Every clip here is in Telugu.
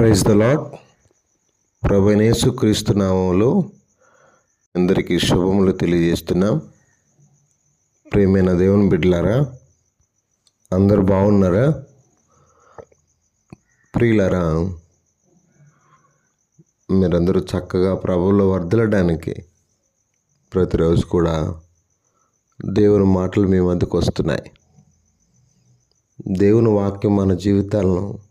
ప్రైజ్ ద లాడ్ ప్రభనేసు క్రీస్తు నామంలో అందరికీ శుభములు తెలియజేస్తున్నాం. ప్రేమైన దేవుని బిడ్డలారా అందరు బాగున్నారా? ప్రియులారా మీరందరూ చక్కగా ప్రభువులో వర్దలడానికి ప్రతిరోజు కూడా దేవుని మాటలు మీ మధ్యకు వస్తున్నాయి. దేవుని వాక్యం మన జీవితాలను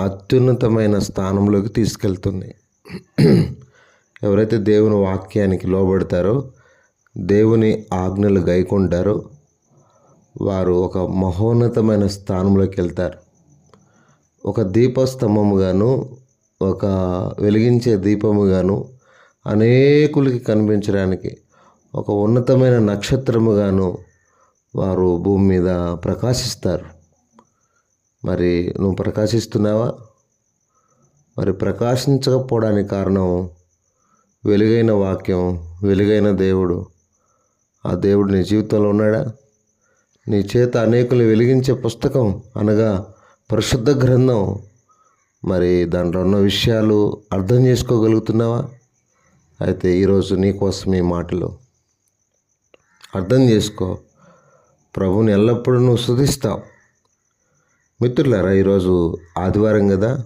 అత్యున్నతమైన స్థానంలోకి తీసుకెళ్తుంది. ఎవరైతే దేవుని వాక్యానికి లోబడతారో దేవుని ఆజ్ఞలు గైకుంటారో వారు ఒక మహోన్నతమైన స్థానంలోకి వెళ్తారు. ఒక దీపస్తంభముగాను ఒక వెలిగించే దీపముగాను అనేకులకి కనిపించడానికి ఒక ఉన్నతమైన నక్షత్రముగాను వారు భూమి మీద ప్రకాశిస్తారు. మరి నువ్వు ప్రకాశిస్తున్నావా? మరి ప్రకాశించకపోవడానికి కారణం వెలుగైన వాక్యం వెలుగైన దేవుడు. ఆ దేవుడు నీ జీవితంలో ఉన్నాడా? నీ చేత అనేకులు వెలిగించే పుస్తకం అనగా పరిశుద్ధ గ్రంథం. మరి దాంట్లో ఉన్న విషయాలు అర్థం చేసుకోగలుగుతున్నావా? అయితే ఈరోజు నీకోసం ఈ మాటలు అర్థం చేసుకో. ప్రభుని ఎల్లప్పుడూ నువ్వు శుధిస్తావు మిత్రులారా ఈరోజు ఆదివారం కదా?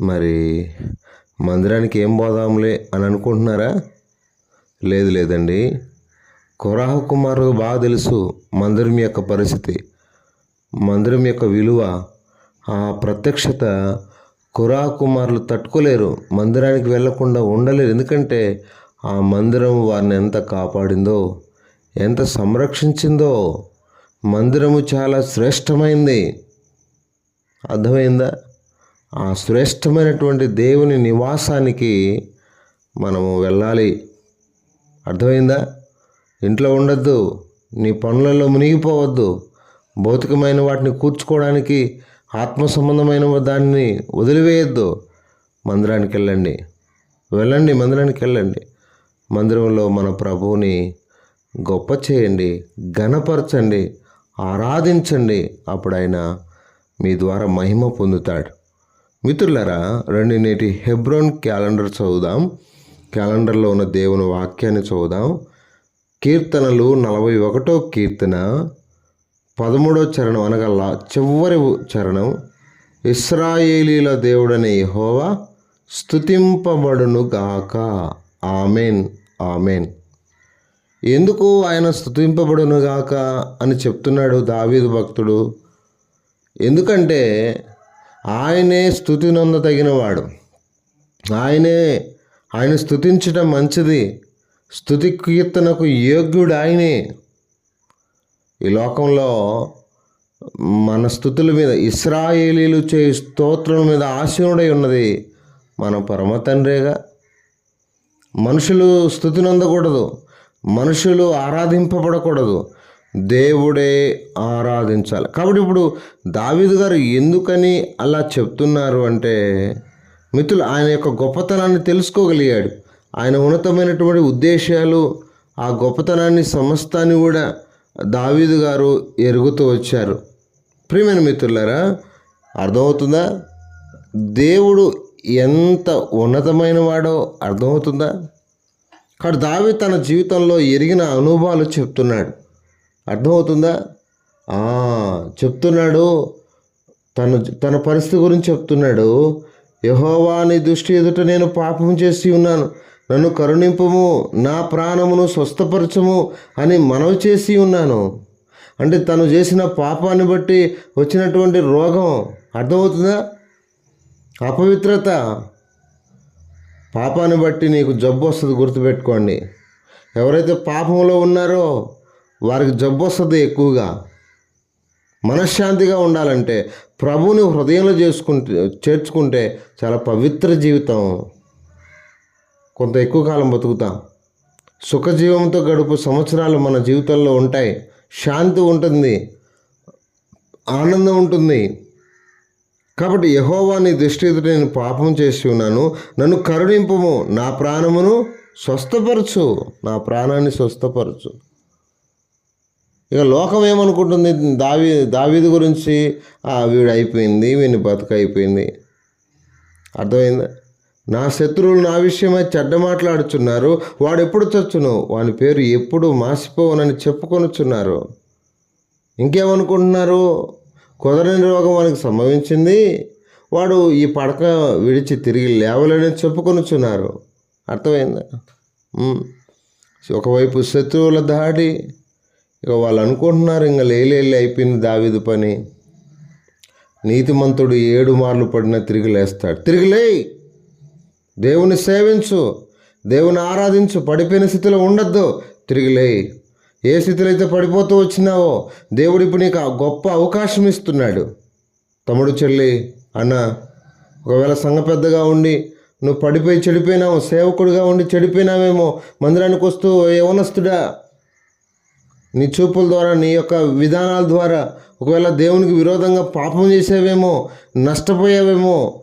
మరి మందిరానికి ఏం పోదాంలే అని అనుకుంటున్నారా? లేదు లేదండి. కురాహ కుమారు బాగా తెలుసు మందిరం యొక్క పరిస్థితి. మందిరం యొక్క విలువ ఆ ప్రత్యక్షత కురా కుమారులు తట్టుకోలేరు. మందిరానికి వెళ్ళకుండా ఉండలేరు. ఎందుకంటే ఆ మందిరం వారిని ఎంత కాపాడిందో ఎంత సంరక్షించిందో మందిరము చాలా శ్రేష్టమైంది. అర్థమైందా? ఆ శ్రేష్టమైనటువంటి దేవుని నివాసానికి మనము వెళ్ళాలి. అర్థమైందా? ఇంట్లో ఉండద్దు నీ పనులలో మునిగిపోవద్దు. భౌతికమైన వాటిని కూర్చుకోవడానికి ఆత్మ సంబంధమైన దాన్ని వదిలివేయద్దు. మందిరానికి వెళ్ళండి. వెళ్ళండి మందిరానికి వెళ్ళండి. మందిరంలో మన ప్రభువుని గొప్ప చేయండి ఘనపరచండి ఆరాధించండి. అప్పుడు ఆయన మీ ద్వారా మహిమ పొందుతాడు. మిత్రులరా రెండు నేటి హెబ్రోన్ క్యాలెండర్ చదువుదాం. క్యాలెండర్లో ఉన్న దేవుని వాక్యాన్ని చదువుదాం. కీర్తనలు నలభై ఒకటో కీర్తన పదమూడో చరణం అనగల చివరి చరణం. ఇస్రాయేలీల దేవుడనే యెహోవా స్థుతింపబడును గాక ఆమెన్ ఆమెన్. ఎందుకు ఆయన స్థుతింపబడును గాక అని చెప్తున్నాడు దావీదు భక్తుడు? ఎందుకంటే ఆయనే స్థుతి నొందతగినవాడు ఆయనే ఆయన స్థుతించడం మంచిది. స్థుతి కీర్తనకు యోగ్యుడు ఆయనే ఈ లోకంలో మన స్థుతుల మీద ఇస్రాయేలీలు చే స్తోత్రం మీద ఆశీనుడై ఉన్నది మన పరమ తండ్రేగా. మనుషులు స్థుతి నొందకూడదు మనుషులు ఆరాధింపబడకూడదు. దేవుడే ఆరాధించాలి. కాబట్టి ఇప్పుడు దావీదు గారు ఎందుకని అలా చెప్తున్నారు అంటే మిత్రులు ఆయన యొక్క గొప్పతనాన్ని తెలుసుకోగలిగాడు. ఆయన ఉన్నతమైనటువంటి ఉద్దేశాలు ఆ గొప్పతనాన్ని సమస్తాన్ని కూడా దావీదు గారు ఎరుగుతూ వచ్చారు. ప్రియమైన మిత్రులారా అర్థమవుతుందా? దేవుడు ఎంత ఉన్నతమైన వాడో అర్థమవుతుందా? కాబట్టి దావి తన జీవితంలో ఎరిగిన అనుభవాలు చెప్తున్నాడు. అర్థమవుతుందా? చెప్తున్నాడు. తను తన పరిస్థితి గురించి చెప్తున్నాడు. యహోవాని దృష్టి ఎదుట నేను పాపం చేసి ఉన్నాను. నన్ను కరుణింపము నా ప్రాణమును స్వస్థపరచము అని మనవి చేసి ఉన్నాను. అంటే తను చేసిన పాపాన్ని బట్టి వచ్చినటువంటి రోగం. అర్థమవుతుందా? అపవిత్రత. పాపాన్ని బట్టి నీకు జబ్బు వస్తుంది గుర్తుపెట్టుకోండి. ఎవరైతే పాపంలో ఉన్నారో వారికి జబ్బు వస్తుంది ఎక్కువగా. మనశ్శాంతిగా ఉండాలంటే ప్రభువుని హృదయంలో చేసుకుంటే చేర్చుకుంటే చాలా పవిత్ర జీవితం. కొంత ఎక్కువ కాలం బతుకుతాం. సుఖజీవంతో గడుపు సంవత్సరాలు మన జీవితంలో ఉంటాయి. శాంతి ఉంటుంది. ఆనందం ఉంటుంది. కాబట్టి యహోవా నీ దృష్టి నేను పాపం చేసి ఉన్నాను. నన్ను కరుణింపము. నా ప్రాణమును స్వస్థపరచు. నా ప్రాణాన్ని స్వస్థపరచు. ఇక లోకం ఏమనుకుంటుంది? దావి దావీది గురించి వీడు అయిపోయింది వీని బతుక అయిపోయింది. అర్థమైందా? నా శత్రువులు నా విషయమై చెడ్డ మాట్లాడుచున్నారు వాడు ఎప్పుడు చచ్చును? వాని పేరు ఎప్పుడు మాసిపోవనని చెప్పుకొనుచున్నారు. ఇంకేమనుకుంటున్నారు? కుదరని రోగం వానికి సంభవించింది వాడు ఈ పడక విడిచి తిరిగి లేవలేని చెప్పుకొనుచున్నారు. అర్థమైందా? ఒకవైపు శత్రువుల దాడి ఇక వాళ్ళు అనుకుంటున్నారు ఇంకా లేలేలి అయిపోయింది దావిదు పని. నీతిమంతుడు ఏడు మార్లు పడినా తిరిగి లేస్తాడు. తిరిగి దేవుని సేవించు దేవుని ఆరాధించు. పడిపోయిన స్థితిలో ఉండొద్దు. తిరిగిలేయి ఏ స్థితిలో అయితే పడిపోతూ వచ్చినావో దేవుడు ఇప్పుడు నీకు ఆ గొప్ప అవకాశం ఇస్తున్నాడు. తమ్ముడు చెల్లి అన్న ఒకవేళ సంఘ పెద్దగా ఉండి నువ్వు పడిపోయి చెడిపోయినావు సేవకుడిగా ఉండి చెడిపోయినావేమో మందిరానికి వస్తూ యవనస్తుడా నీ చూపుల ద్వారా నీ యొక్క విధానాల ద్వారా ఒకవేళ దేవునికి విరోధంగా పాపం చేసేవేమో నష్టపోయావేమో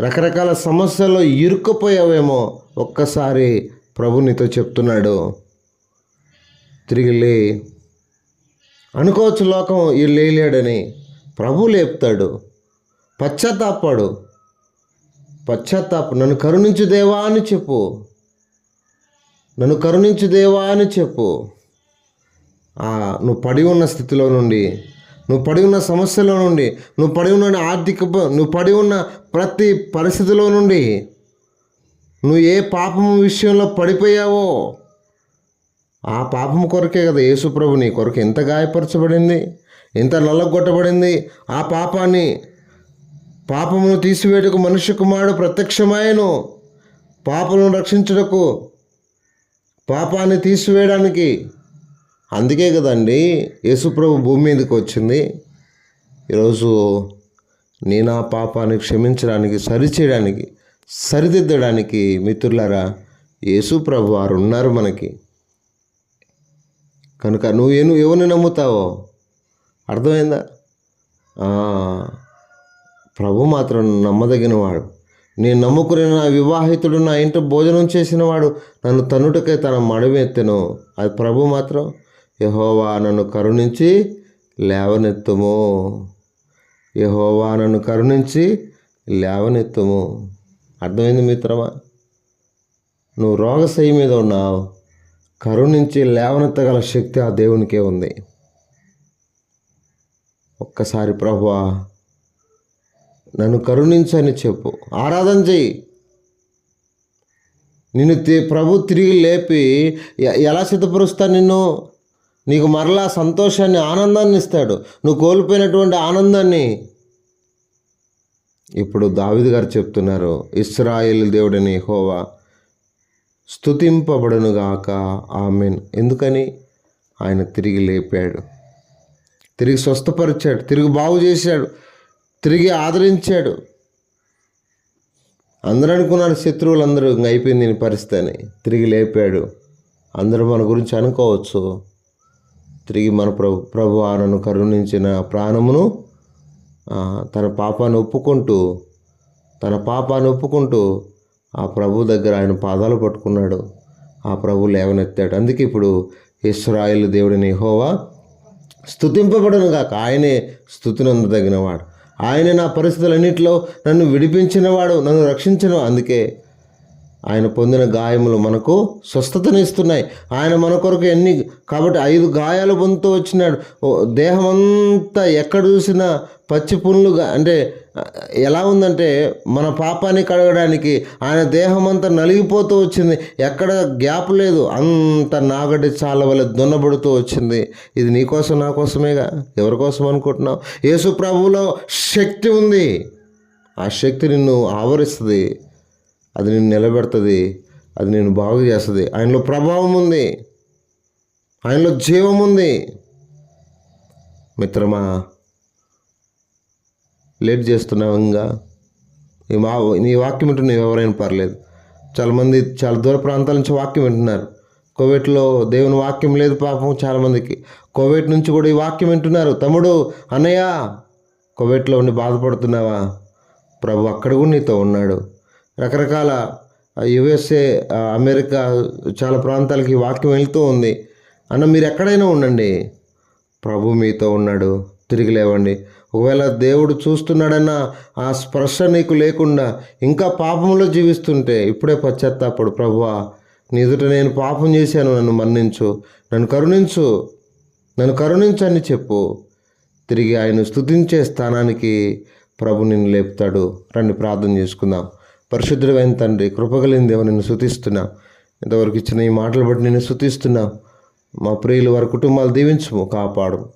రకరకాల సమస్యల్లో ఇరుక్కుపోయావేమో ఒక్కసారి ప్రభు నీతో చెప్తున్నాడు. తిరిగి లే. అనుకోవచ్చు లోకం ఈ లేలేడని. ప్రభు లేపుతాడు. పశ్చాత్తాపాడు. పశ్చాత్తాప నన్ను కరుణించు దేవా అని చెప్పు. నన్ను కరుణించు దేవా అని చెప్పు. నువ్వు పడి ఉన్న స్థితిలో నుండి నువ్వు పడి ఉన్న సమస్యలో నుండి నువ్వు పడి ఉన్న ఆర్థిక నువ్వు పడి ఉన్న ప్రతి పరిస్థితిలో నుండి నువ్వు ఏ పాపం విషయంలో పడిపోయావో ఆ పాపం కొరకే కదా యేసుప్రభు నీ కొరకు ఎంత గాయపరచబడింది ఎంత నల్లగొట్టబడింది ఆ పాపాన్ని పాపమును తీసివేటకు మనుష్య కుమారుడు ప్రత్యక్షమాయను పాపలను రక్షించుటకు పాపాన్ని తీసివేయడానికి అందుకే కదండి యేసుప్రభు భూమి మీదకి వచ్చింది. ఈరోజు నేను ఆ పాపాన్ని క్షమించడానికి సరిచేయడానికి సరిదిద్దడానికి మిత్రులారా యేసు ప్రభు వారు ఉన్నారు మనకి. కనుక నువ్వు ఏ- నువ్వు ఎవరిని నమ్ముతావో అర్థమైందా? ప్రభు మాత్రం నమ్మదగినవాడు. నేను నమ్ముకునే నా వివాహితుడు నా ఇంట భోజనం చేసినవాడు నన్ను తన్నుటకై తన మడమెత్తెను. అది ప్రభు మాత్రం యహోవా నన్ను కరుణించి లేవనెత్తుము. యహోవా నన్ను కరుణించి లేవనెత్తుము. అర్థమైంది మిత్రమా? నువ్వు రోగశయ్య మీద ఉన్నావు. కరుణించి లేవనెత్తగల శక్తి ఆ దేవునికే ఉంది. ఒక్కసారి ప్రభువా నన్ను కరుణించని చెప్పు. ఆరాధన చెయ్యి. నిన్ను తి- ప్రభు తిరిగి లేపి ఎలా సిద్ధపరుస్తా నిన్ను? నీకు మరలా సంతోషాన్ని ఆనందాన్ని ఇస్తాడు. నువ్వు కోల్పోయినటువంటి ఆనందాన్ని. ఇప్పుడు దావిది గారు చెప్తున్నారు ఇస్రాయేల్ దేవుడని హోవా స్థుతింపబడునుగాక ఆమెన్. ఎందుకని? ఆయన తిరిగి లేపాడు. తిరిగి స్వస్థపరిచాడు. తిరిగి బాగు చేశాడు. తిరిగి ఆదరించాడు. అందరూ అనుకున్నారు శత్రువులందరూ ఇంక అయిపోయింది పరిస్థితి అని. తిరిగి లేపాడు. అందరూ మన గురించి అనుకోవచ్చు. తిరిగి మన ప్రభు ప్రభు ఆనను కరుణించిన ప్రాణమును తన పాపాన్ని ఒప్పుకుంటూ తన పాపాన్ని ఒప్పుకుంటూ ఆ ప్రభు దగ్గర ఆయన పాదాలు పట్టుకున్నాడు. ఆ ప్రభు లేవనెత్తాడు. అందుకే ఇప్పుడు ఇస్రాయిల్ దేవుడిని హోవా స్థుతింపబడను కాక ఆయనే స్థుతినందదగినవాడు ఆయనే నా పరిస్థితులన్నింటిలో నన్ను విడిపించినవాడు నన్ను రక్షించిన అందుకే ఆయన పొందిన గాయములు మనకు స్వస్థతనిస్తున్నాయి. ఆయన మన కొరకు ఎన్ని కాబట్టి ఐదు గాయాలు పొందుతూ వచ్చినాడు. దేహమంతా ఎక్కడ చూసినా పచ్చి పుండ్లుగా అంటే ఎలా ఉందంటే మన పాపాన్ని కడగడానికి ఆయన దేహం అంతా నలిగిపోతూ వచ్చింది. ఎక్కడ గ్యాప్ లేదు. అంత నాగడి చాలా వల్ల దున్నబడుతూ వచ్చింది. ఇది నీకోసం నా కోసమేగా? ఎవరికోసం అనుకుంటున్నావు? యేసు ప్రభువులో శక్తి ఉంది. ఆ శక్తి నిన్ను ఆవరిస్తుంది. అది నేను నిలబెడుతుంది అది నేను బాగు చేస్తుంది. ఆయనలో ప్రభావం ఉంది. ఆయనలో జీవం ఉంది. మిత్రమా లేట్ చేస్తున్నావు ఇంకా. మా నీ వాక్యం వింటున్న ఎవరైనా పర్లేదు. చాలామంది చాలా దూర ప్రాంతాల నుంచి వాక్యం వింటున్నారు. కోవిడ్లో దేవుని వాక్యం లేదు పాపం చాలామందికి. కోవిడ్ నుంచి కూడా ఈ వాక్యం వింటున్నారు. తమ్ముడు అన్నయ్య కోవిడ్లో ఉండి బాధపడుతున్నావా? ప్రభు అక్కడ కూడా నీతో ఉన్నాడు. రకరకాల యుఎస్ఏ అమెరికా చాలా ప్రాంతాలకి వాక్యం వెళ్తూ ఉంది. అన్న మీరు ఎక్కడైనా ఉండండి. ప్రభు మీతో ఉన్నాడు. తిరిగి లేవండి. ఒకవేళ దేవుడు చూస్తున్నాడన్న ఆ స్పర్శ నీకు లేకుండా ఇంకా పాపంలో జీవిస్తుంటే ఇప్పుడే పశ్చాత్తాపడు. ప్రభువా నీ ఎదుట నేను పాపం చేశాను. నన్ను మన్నించు. నన్ను కరుణించు. నన్ను కరుణించని చెప్పు. తిరిగి ఆయన స్థుతించే స్థానానికి ప్రభు నిన్ను లేపుతాడు. రండి ప్రార్థన చేసుకుందాం. పరిశుద్ధుడైన తండ్రి కృపగలిగిన దేవ నిన్ను శుతిస్తున్నా ఇంతవరకు ఇచ్చిన ఈ మాటలు బట్టి నిన్ను శుతిస్తున్నా మా ప్రియులు వారి కుటుంబాలు దీవించము కాపాడు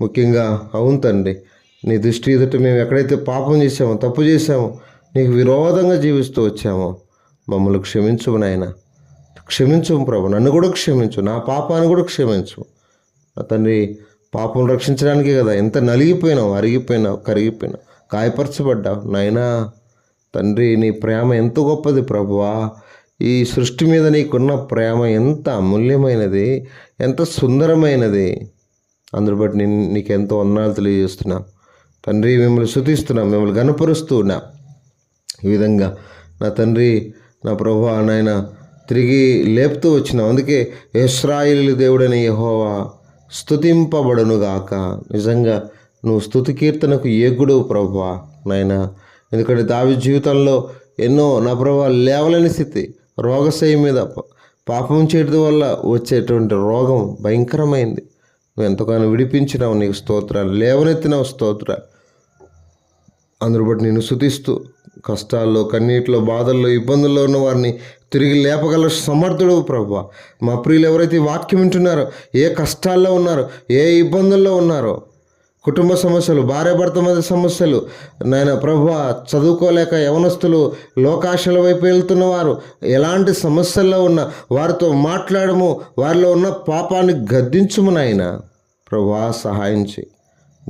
ముఖ్యంగా అవును తండ్రి నీ దృష్టి ఎదుట మేము ఎక్కడైతే పాపం చేసామో తప్పు చేసామో నీకు విరోధంగా జీవిస్తూ వచ్చామో మమ్మల్ని క్షమించుము నాయన. క్షమించు ప్రభు నన్ను కూడా క్షమించు నా పాపాన్ని కూడా క్షమించు. నా తండ్రి పాపం రక్షించడానికే కదా ఎంత నలిగిపోయినావు అరిగిపోయినావు కరిగిపోయినావు గాయపరచబడ్డావు. నాయనా తండ్రి నీ ప్రేమ ఎంత గొప్పది ప్రభువా. ఈ సృష్టి మీద నీకున్న ప్రేమ ఎంత అమూల్యమైనది ఎంత సుందరమైనది. అందుని బట్టి నేను నీకు ఎంతో వందనాలు తెలియజేస్తున్నా. తండ్రి మిమ్మల్ని శుతిస్తున్నాం మిమ్మల్ని గనపరుస్తూ ఉన్నా. ఈ విధంగా నా తండ్రి నా ప్రభు నాయన తిరిగి లేపుతూ వచ్చినాం అందుకే ఇస్రాయిలు దేవుడని యహోవా స్థుతింపబడునుగాక నిజంగా నువ్వు స్తుతి కీర్తనకు ఏగుడు ప్రభువా నాయన. ఎందుకంటే దావి జీవితంలో ఎన్నో నా ప్రభా లేవలేని స్థితి రోగశయం మీద పాపం చేయడం వల్ల వచ్చేటువంటి రోగం భయంకరమైంది. నువ్వు ఎంతగానో విడిపించినావు నీకు స్తోత్రాలు లేవనెత్తినావు స్తోత్రాలు. అందరు బట్టి నేను శుతిస్తూ కష్టాల్లో కన్నీటిలో బాధల్లో ఇబ్బందుల్లో ఉన్న వారిని తిరిగి లేపగల సమర్థుడు ప్రభు. మా ప్రియులు ఎవరైతే వాక్యం వింటున్నారో ఏ కష్టాల్లో ఉన్నారో ఏ ఇబ్బందుల్లో ఉన్నారో కుటుంబ సమస్యలు భార్యాభర్త మధ్య సమస్యలు. నాయన ప్రభు చదువుకోలేక యవనస్తులు లోకాశల వైపు వెళ్తున్నవారు ఎలాంటి సమస్యల్లో ఉన్న వారితో మాట్లాడము వారిలో ఉన్న పాపాన్ని గద్దించుము నాయన. ప్రభా సహాయం చేయి.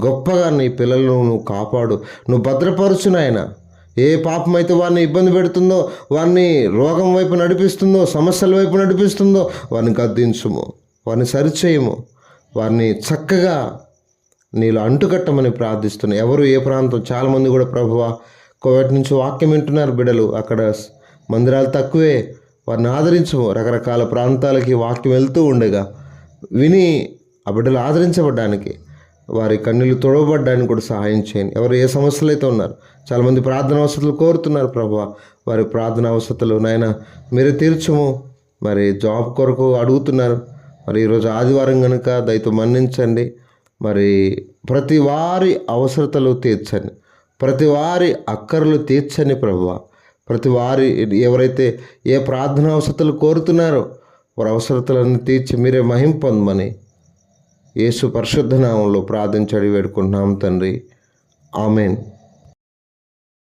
గొప్పగా నీ పిల్లలను నువ్వు కాపాడు. నువ్వు భద్రపరచు నాయన. ఏ పాపం అయితే వారిని ఇబ్బంది పెడుతుందో వారిని రోగం వైపు నడిపిస్తుందో సమస్యల వైపు నడిపిస్తుందో వారిని గద్దించుము వారిని సరిచేయము. వారిని చక్కగా నీళ్ళు అంటుకట్టమని ప్రార్థిస్తున్నాను. ఎవరు ఏ ప్రాంతం? చాలామంది కూడా ప్రభువ కోవిడ్ నుంచి వాక్యం వింటున్నారు బిడలు. అక్కడ మందిరాలు తక్కువే. వారిని ఆదరించము. రకరకాల ప్రాంతాలకి వాక్యం వెళ్తూ ఉండగా విని ఆ బిడ్డలు ఆదరించబడ్డానికి వారి కన్నీళ్ళు తొడవబడ్డానికి కూడా సహాయం చేయండి. ఎవరు ఏ సమస్యలు అయితే ఉన్నారు చాలామంది ప్రార్థన అవసరాలు కోరుతున్నారు ప్రభు వారి ప్రార్థన అవసరాలు నాయన మీరే తీర్చము. మరి జాబ్ కొరకు అడుగుతున్నారు. మరి ఈరోజు ఆదివారం కనుక దయతో మన్నించండి. మరి ప్రతి వారి అవసరతలు తీర్చండి ప్రతి వారి అక్కర్లు తీర్చండి ప్రభువ. ప్రతి వారి ఎవరైతే ఏ ప్రార్థన అవసరతలు కోరుతున్నారో వారి అవసరతలను తీర్చి మీరే మహింపొందమని యేసు పరిశుద్ధ నామంలో ప్రార్థించడి వేడుకుంటున్నాం తండ్రి. ఆమెన్.